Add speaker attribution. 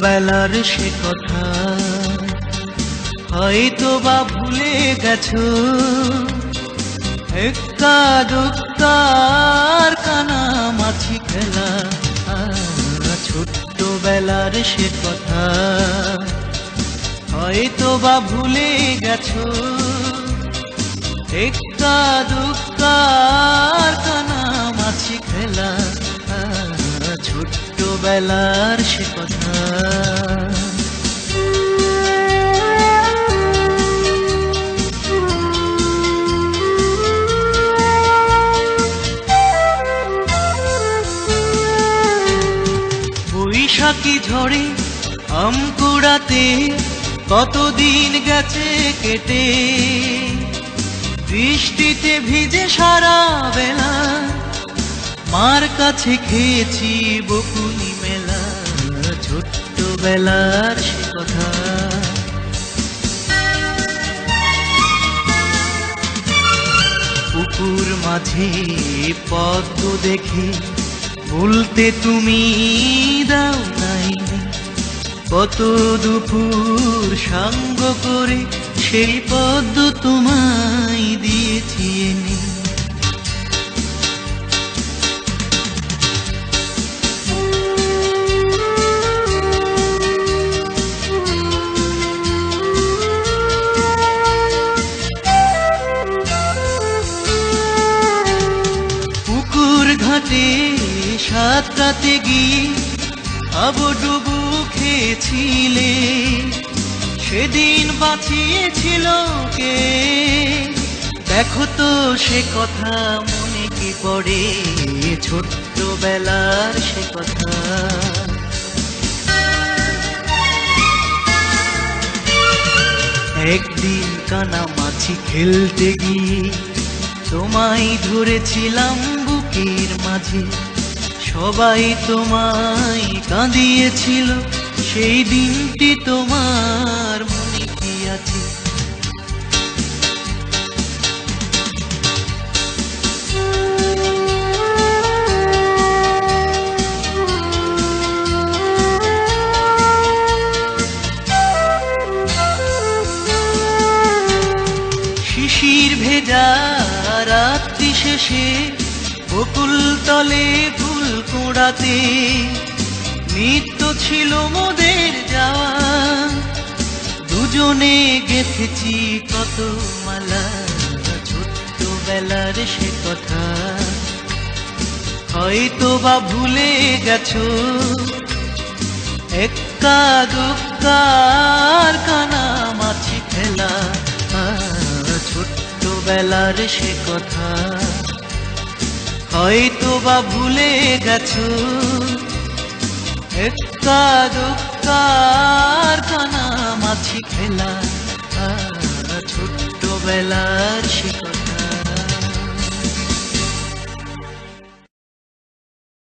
Speaker 1: ছোট্টবেলার সে কথা। হয়তো বা ভুলে গেছো একা দুঃখার কানা মাছি খেলা। ছোট্টবেলার সে কথা। হয়তো বা ভুলে গেছো একা দুঃখার কানা মাছি খেলা। ছোট্টবেলার সে কথা। বৈশাখী ঝড়ে আম কুড়াতে কতদিন গেছে কেটে। বৃষ্টিতে ভিজে সারা বেলা মার কাছে খেয়েছি বকুনি মেলা, ছোট্টবেলার সে কথা। পুকুর মাঝে পদ্ম দেখে বলতে তুমি দাও নাই। কত দুপুর সাঙ্গ করে সেই পদ্ম তোমায় দিয়েছি ঘাটে সাঁতরাতে গিয়ে আবডুবু খেয়েছিলে। সেদিন বাঁচিয়েছিল কে? দেখো তো সে কথা মনে কি পড়ে, ছোট্টবেলার সে কথা। একদিন কানা মাছি খেলতে গিয়ে তোমায় ধরেছিলাম বুকের মাঝে সবাই তোমায় কাঁদিয়েছিল। সেই দিনটি তোমার মনে কি আছে? শিশির ভেজা রাত্রি শেষে বকুল তলে ফুল কোড়াতে। নিত্য ছিল মোদের যাওয়া। দুজনে গেথেছি কত মালা ছোট্টবেলার সে কথা। হয়তো বা ভুলে গেছো একা দুঃখার কানা মাছি খেলা। ছোট্টবেলার সে কথা। হয়তো বা ভুলে গেছো। একটা দুঃখার মাছি খেলা ছোট্টবেলার কথা